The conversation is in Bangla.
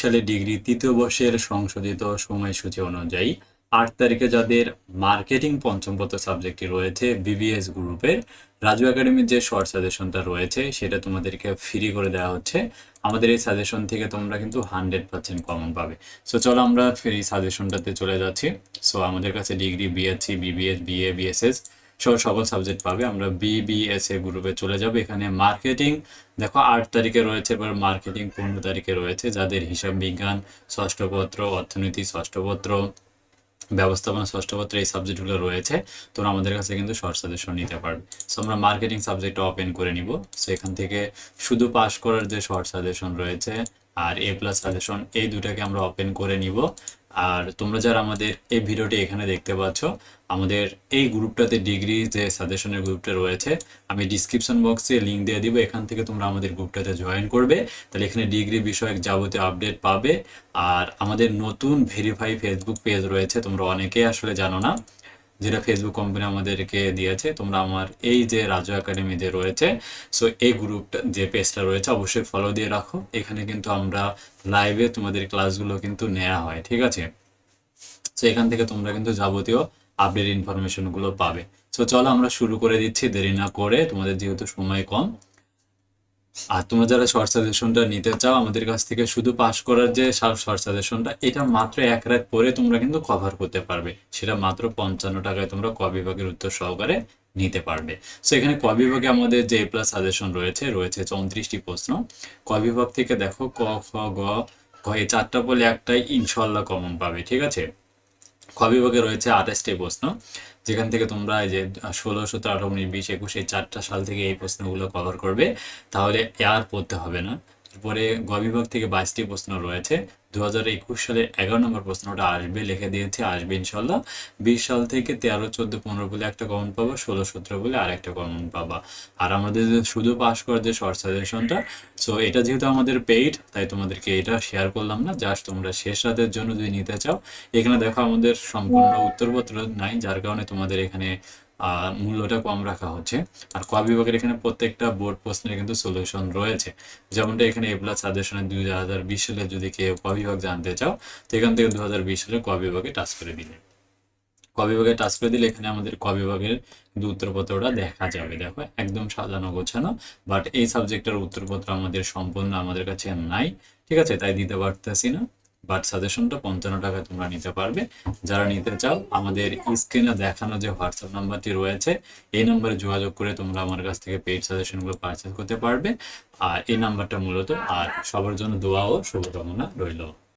সালে ডিগ্রি তৃতীয় বর্ষের সংশোধিত সময়সূচি অনুযায়ী আট তারিখে যাদের মার্কেটিং পঞ্চম পত্র সাবজেক্টটি রয়েছে বিবিএস গ্রুপের রাজু একাডেমির যে শর্ট সাজেশনটা রয়েছে, সেটা তোমাদেরকে ফ্রি করে দেওয়া হচ্ছে। আমাদের এই সাজেশন থেকে তোমরা কিন্তু হান্ড্রেড পার্সেন্ট কমন পাবে। সো চলো আমরা ফ্রি সাজেশনটাতে চলে যাচ্ছি। সো আমাদের কাছে degree BSc BBS BA BSS সব সকল সাবজেক্ট পাবে। আমরা বিবিএস এ গ্রুপে চলে যাব। এখানে মার্কেটিং দেখো আট তারিখে রয়েছে, এবার মার্কেটিং পনেরো তারিখে রয়েছে। যাদের হিসাব বিজ্ঞান ষষ্ঠ পত্র অর্থনীতি ষষ্ঠ পত্র ব্যবস্থাপনা ষষ্ঠ পত্র এই সাবজেক্টগুলো রয়েছে। তোমরা আমাদের কাছে কিন্তু শর্ট সাজেশন নিতে পারবে। সো আমরা মার্কেটিং সাবজেক্টটা ওপেন করে নিব। সো এখান থেকে শুধু পাস করার যে শর্ট সাজেশন রয়েছে আর এ প্লাস সাজেশন এই দুটাকে আমরা ওপেন করে নিব। আর তোমরা যারা আমাদের এই ভিডিওটি এখানে দেখতে পাচ্ছ, আমাদের এই গ্রুপটাতে ডিগ্রি যে সাজেশনের গ্রুপটা রয়েছে, আমি ডিসক্রিপশন বক্সে লিঙ্ক দিয়ে দিব, এখান থেকে তোমরা আমাদের গ্রুপটাতে জয়েন করবে। তাহলে এখানে ডিগ্রি বিষয়ক যাবতীয় আপডেট পাবে। আর আমাদের নতুন ভেরিফাই ফেসবুক পেজ রয়েছে, তোমরা অনেকেই আসলে জানো না। যেটা ফেসবুক কোম্পানি আমাদেরকে দিয়েছে, তোমরা আমার এই যে রাজু একাডেমি যে রয়েছে সো এই গ্রুপটা যে পেজটা রয়েছে অবশ্যই ফলো দিয়ে রাখো। এখানে কিন্তু আমরা লাইভে তোমাদের ক্লাসগুলো কিন্তু নেওয়া হয়, ঠিক আছে? সো এখান থেকে তোমরা কিন্তু যাবতীয় আপডেট ইনফরমেশনগুলো পাবে। সো চলো আমরা শুরু করে দিচ্ছি, দেরি না করে তোমাদের যেহেতু সময় কম আর তোমরা যারা শর্ট সাজেশনটা নিতে চাও, আমাদের কাছ থেকে শুধু পাস করার যে শর্ট সাজেশনটা এটা মাত্র এক রাত পরে তোমরা কিন্তু কভার করতে পারবে। সেটা মাত্র পঞ্চান্ন টাকায় তোমরা ক বিভাগের উত্তর সহকারে নিতে পারবে। সো এখানে ক বিভাগে আমাদের যে প্লাস সাজেশন রয়েছে রয়েছে চৌত্রিশটি প্রশ্ন। ক বিভাগ থেকে দেখো, ক, খ, গ ঘ এই চারটা বলে একটাই ইনশাল্লাহ কমন পাবে, ঠিক আছে? খ বিভাগে রয়েছে আঠাশটি প্রশ্ন। যেখান থেকে তোমরা এই যে ষোলো, সতেরো আঠারো উনিশ, বিশ, একুশ চারটা সাল থেকে এই প্রশ্নগুলো কভার করবে, তাহলে আর পড়তে হবে না। এরপরে গ বিভাগ থেকে বাইশটি প্রশ্ন রয়েছে। দু সালের এগারো নম্বর প্রশ্নটা আসবে, লিখে দিয়েছে, আসবে ইনশাল্লাহ বিশ সাল থেকে তেরো, চোদ্দ, পনেরো বলে একটা কমন পাবা, ষোলো, সতেরো বলে আর একটা কমন পাবা। আর আমাদের শুধু পাস করার যে শর্ট সাজেশনটা সো এটা যেহেতু আমাদের পেইড তাই তোমাদেরকে এটা শেয়ার করলাম না জাস্ট তোমরা শেষ রাতের জন্য যদি নিতে চাও, এখানে দেখো আমাদের সম্পূর্ণ উত্তরপত্র নাই, যার কারণে তোমাদের এখানে মূল্যটা কম রাখা হচ্ছে। আর ক বিভাগের এখানে প্রত্যেকটা বোর্ড প্রশ্নের কিন্তু সলিউশন রয়েছে। যেমনটা এখানে এ প্লাস সাজেশনে দুই হাজার বিশ সালে যদি কেউ ক বিভাগ জানতে চাও, তো এখান থেকে দু হাজার বিশ সালে ক বিভাগে টাচ করে দিলে। ক বিভাগে টাচ করে দিলে এখানে আমাদের ক বিভাগের কিন্তু উত্তরপত্রটা দেখা যাবে। দেখো, একদম সাজানো গোছানো বাট এই সাবজেক্টের উত্তরপত্র আমাদের সম্পূর্ণ আমাদের কাছে নাই, ঠিক আছে? তাই দিতে পারতেছি না। বাট সাজেশনটা পঞ্চান্ন টাকায় তোমরা নিতে পারবে। যারা নিতে চাও, আমাদের স্ক্রিনে দেখানো যে হোয়াটসঅ্যাপ নাম্বারটি রয়েছে, এই নাম্বারে যোগাযোগ করে তোমরা আমার কাছ থেকে পেইড সাজেশনগুলো পারচেস করতে পারবে। আর এই নাম্বারটা মূলত, আর সবার জন্য দোয়া ও শুভকামনা রইল।